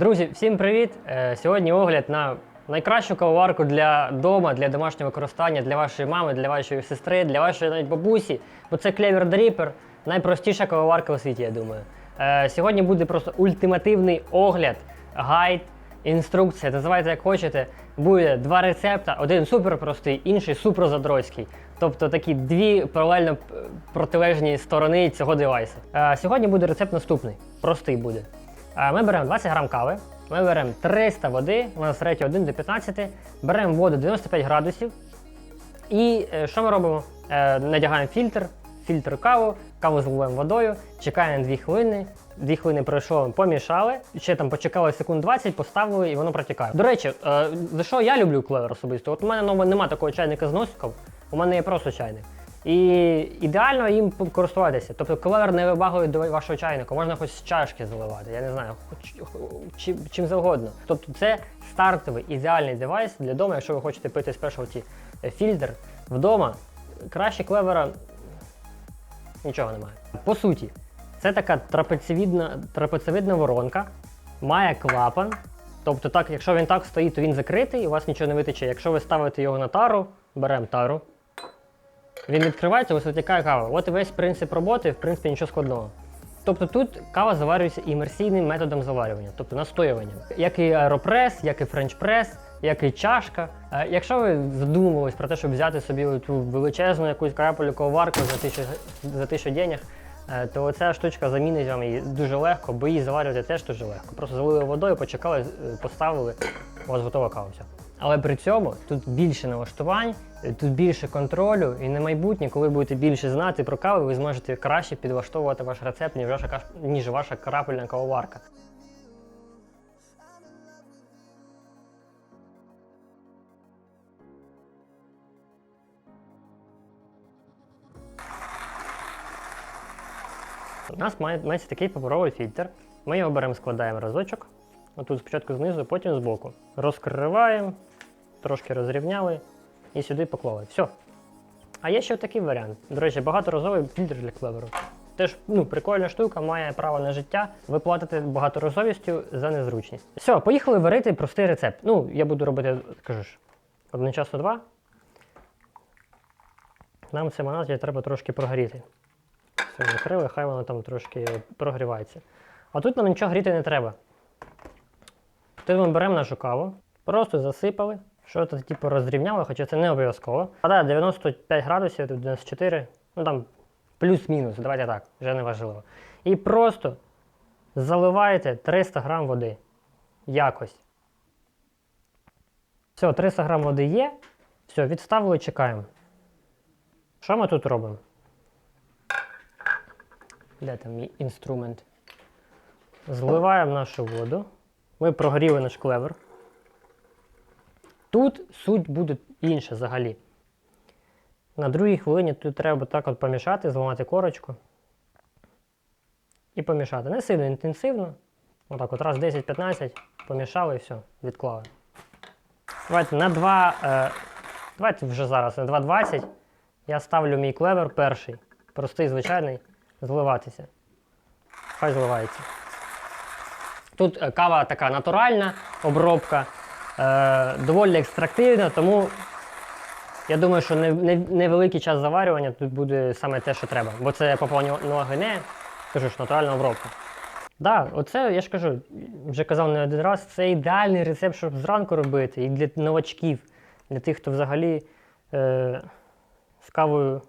Друзі, всім привіт! Е, Сьогодні огляд на найкращу кавоварку для дома, для домашнього використання, для вашої мами, для вашої сестри, для вашої навіть бабусі. Бо це Clever Dripper, найпростіша кавоварка у світі, я думаю. Е, Сьогодні буде просто ультимативний огляд, гайд, інструкція, називайте як хочете. Буде два рецепта: один супер простий, інший супер задроцький. Тобто такі дві паралельно е, протилежні сторони цього девайсу. Сьогодні буде рецепт наступний. Простий буде. Е, Ми беремо 20 грам кави, ми беремо 300 води, у нас речі 1 до 15, беремо воду 95 градусів. І е, що ми робимо? Е, Надягаємо фільтр, фільтр каву, каву заливаємо водою, чекаємо 2 хвилини. 2 хвилини пройшло, помішали, ще там почекали секунд 20, поставили і воно протікає. До речі, за що я люблю клевер особисто? От у мене ну, нема такого чайника з носиком, у мене є просто чайник. І ідеально їм користуватися. Тобто клевер не вибагує до вашого чайника, можна хоч з чашки заливати, я не знаю, хоч чим, чим завгодно. Тобто це стартовий ідеальний девайс для дому, якщо ви хочете пити спешалті фільтр вдома. Краще клевера нічого немає. По суті, це така трапецевидна, трапецевидна воронка, має клапан. Тобто, так, якщо він так стоїть, то він закритий у вас нічого не витече. Якщо ви ставите його на тару, беремо тару, він відкривається, ось витікає кава. От і весь принцип роботи, в принципі, нічого складного. Тобто тут кава заварюється імерсійним методом заварювання, тобто настоюванням. Як і аеропрес, як і френчпрес, як і чашка. Е, Якщо ви задумувались про те, щоб взяти собі цю величезну якусь крапелю коварку за тисячу, за тисячу денег, е, то ця штучка замінить вам її дуже легко, бо її заварювати теж дуже легко. Просто залили водою, почекали, е, поставили, у вас готова кава. Але при цьому тут більше налаштувань, тут більше контролю, і на майбутнє, коли будете більше знати про каву, ви зможете краще підлаштовувати ваш рецепт, ніж ваша, ніж ваша крапельна кавоварка. У нас має, мається такий паперовий фільтр. Ми його беремо, складаємо разочок. Отут спочатку знизу, потім збоку. Розкриваємо, трошки розрівняли і сюди поклали. Все. А є ще такий варіант. До речі, багаторазовий фільтр для клеверу. Теж ну, прикольна штука, має право на життя. Ви платите багаторазовістю за незручність. Все, поїхали варити простий рецепт. Ну, я буду робити, кажу ж, одночасно два. Нам це манаті треба трошки прогріти. Все закрили, хай воно там трошки прогрівається. А тут нам нічого гріти не треба. Тут ми беремо нашу каву, просто засипали, що то типу розрівняли, хоча це не обов'язково. А да, 95 градусів, 94, ну там плюс-мінус, давайте так, вже не важливо. І просто заливаєте 300 грам води. Якось. Все, 300 грам води є. Все, відставили, чекаємо. Що ми тут робимо? Де там мій інструмент? Зливаємо нашу воду. Ми прогріли наш клевер. Тут суть буде інша взагалі. На другій хвилині тут треба так от помішати, зламати корочку. І помішати. Не сильно інтенсивно. Отак от раз 10-15, помішали і все, відклали. Давайте на 2. Е, давайте вже зараз на 2.20 я ставлю мій клевер перший. Простий, звичайний, зливатися. Хай зливається. Тут е, кава така натуральна обробка, е, доволі екстрактивна, тому я думаю, що не- не- невеликий час заварювання тут буде саме те, що треба. Бо це папуануагине, кажу ж, натуральна обробка. Так, да, оце я ж кажу, вже казав не один раз, це ідеальний рецепт, щоб зранку робити, і для новачків, для тих, хто взагалі е, з кавою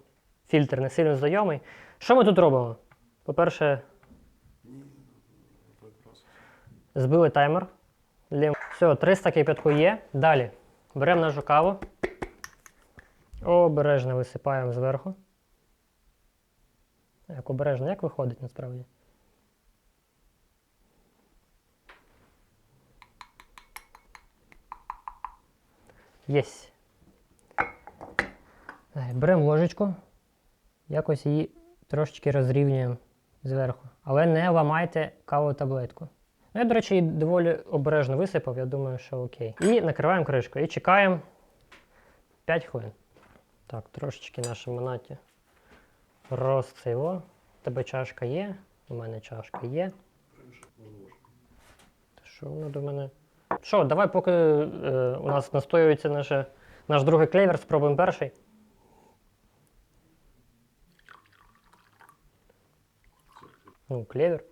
фільтр не сильно знайомий. Що ми тут робимо? По-перше, Збили таймер. Лім- Все, 300 кипятку є. Далі беремо нашу каву. Обережно висипаємо зверху. Як обережно, як виходить насправді? Єсть. Далі Беремо ложечку. Якось її трошечки розрівнюємо зверху. Але не ламайте каву таблетку. Ну, я, до речі, доволі обережно висипав, я думаю, що окей. І накриваємо кришкою і чекаємо 5 хвилин. Так, трошечки наша монаті розцило. У тебе чашка є, у мене чашка є. Що воно до мене? Що, давай, поки е, у нас настоюється наше, наш другий клевер, спробуємо перший. Ну, клевер.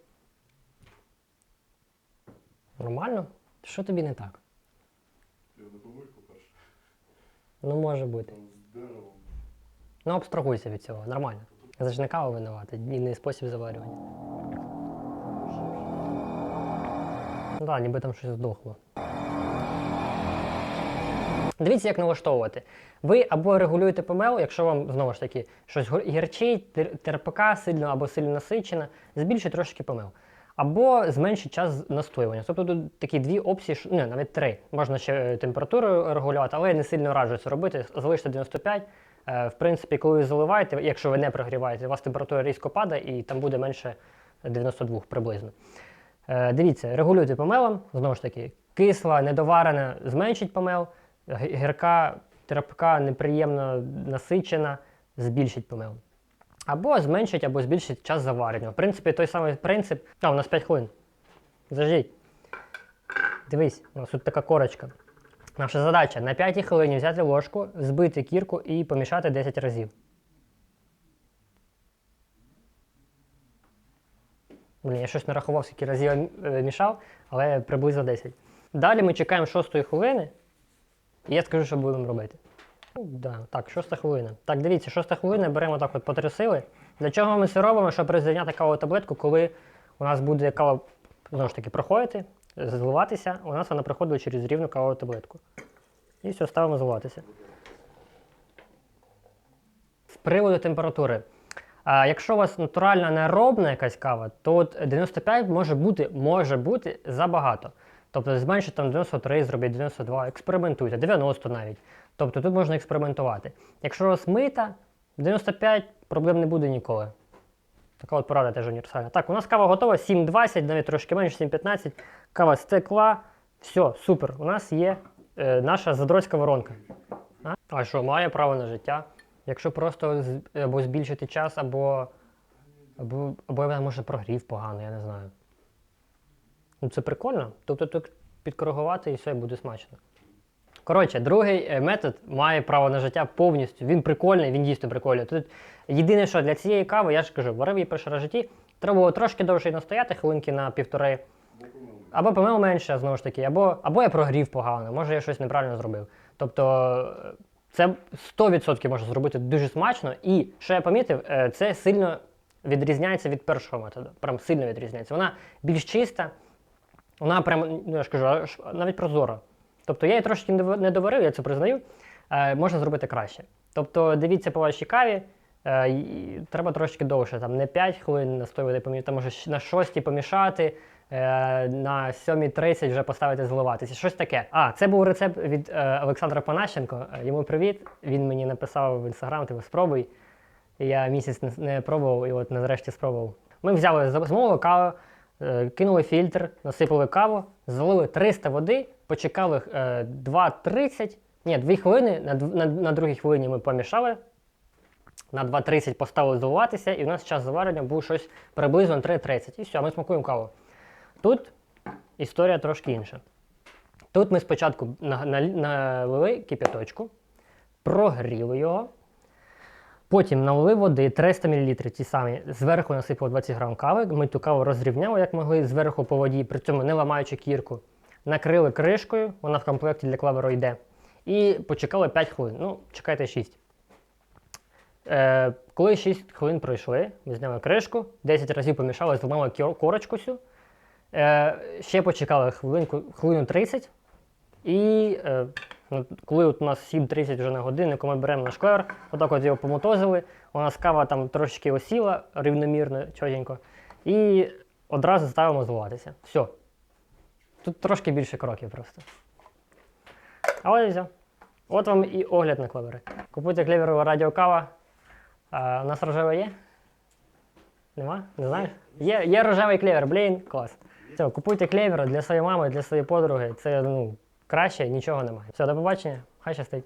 Нормально? Що тобі не так? Я не помив, по-перше. Ну, може бути. З деревом. Ну, абстрагуйся від цього, нормально. Це ж не кава винувати, не спосіб заварювання. Ну так, ніби там щось здохло. Дивіться, як налаштовувати. Ви або регулюєте помел, якщо вам знову ж таки щось гірчить, ТРПК сильно або сильно насичена, збільшить трошки помел. Або зменшить час настоювання. Тобто тут такі дві опції, не, навіть три. Можна ще е, температуру регулювати, але я не сильно раджу це робити. Залиште 95. Е, В принципі, коли ви заливаєте, якщо ви не прогріваєте, у вас температура різко падає і там буде менше 92 приблизно. Е, Дивіться, регулюйте помелом, знову ж таки, кисла, недоварена зменшить помел, гірка, терпка, неприємно насичена, збільшить помел. Або зменшить, або збільшить час заварення. В принципі, той самий принцип. А, у нас 5 хвилин. Заждіть. Дивись, у нас тут така корочка. Наша задача на 5 хвилині взяти ложку, збити кірку і помішати 10 разів. Блін, я щось не рахував, скільки разів е, мішав, але приблизно 10. Далі ми чекаємо 6 хвилини, і я скажу, що будемо робити. Да, так, 6 хвилина. Так, дивіться, 6 хвилина беремо так от потрясили. Для чого ми це робимо? Щоб розрівняти кавову таблетку, коли у нас буде кава знову ж таки проходити, зливатися, у нас вона проходить через рівну кавову таблетку. І все, ставимо зливатися. З приводу температури. А якщо у вас натуральна неробна якась кава, то от 95 може бути, може бути забагато. Тобто зменшити там 93, зробіть 92, експериментуйте, 90 навіть. Тобто тут можна експериментувати. Якщо у вас мита, 95 проблем не буде ніколи. Така от порада теж універсальна. Так, у нас кава готова, 7,20, навіть трошки менше, 7,15. Кава стекла. Все, супер. У нас є е, наша задроцька воронка. А? а що, має право на життя? Якщо просто або збільшити час, або, або, або може прогрів погано, я не знаю. Ну це прикольно. Тобто тут підкоригувати і все і буде смачно. Коротше, другий е, метод має право на життя повністю. Він прикольний, він дійсно прикольний. Тут єдине, що для цієї кави, я ж кажу, варив її перший раз в житті, треба було трошки довше настояти, хвилинки на півтори. Або помил менше, знову ж таки, або, або я прогрів погано, може я щось неправильно зробив. Тобто е, це 100% можна зробити дуже смачно. І що я помітив, е, це сильно відрізняється від першого методу. Прям сильно відрізняється. Вона більш чиста, вона прям, ну я ж кажу, аж навіть прозора. Тобто я її трошки не доварив, я це признаю. Е, можна зробити краще. Тобто дивіться по вашій каві. Е, треба трошки довше, там не 5 хвилин настоювати, там може на 6 помішати, е, на 7.30 вже поставити зливатися. Щось таке. А, це був рецепт від Олександра Панащенко. Йому привіт. Він мені написав в інстаграм, типу спробуй. Я місяць не, пробував, і от нарешті спробував. Ми взяли, замовили каву, кинули фільтр, насипали каву, залили 300 води, почекали е, 2.30, ні, 2 хвилини, на, на, на другій хвилині ми помішали, на 2.30 поставили заливатися, і у нас час заварення був щось приблизно 3.30. І все, ми смакуємо каву. Тут історія трошки інша. Тут ми спочатку на- на- налили кип'яточку, прогріли його, потім налили води 300 мл ті самі, зверху насипали 20 грам кави, ми ту каву розрівняли, як могли, зверху по воді, при цьому не ламаючи кірку. Накрили кришкою, вона в комплекті для клаверу йде. І почекали 5 хвилин. Ну, чекайте 6. Е, коли 6 хвилин пройшли, ми зняли кришку, 10 разів помішали, зламали корочку цю. Е, ще почекали хвилинку, хвилину 30. І е, ну, коли от у нас 7.30 вже на годиннику, ми беремо наш клевер, отак от його помотозили, у нас кава там трошечки осіла рівномірно, чотенько, і одразу ставимо зливатися. Все. Тут трошки більше кроків просто. А ось і все. От вам і огляд на клевери. Купуйте клеверова радіокава. А, у нас рожеве є? Нема? Не знаєш? Є, є рожевий клевер, блін, клас. Все, купуйте клевера для своєї мами, для своєї подруги. Це ну, краще нічого немає. Все, до побачення. Хай щастить.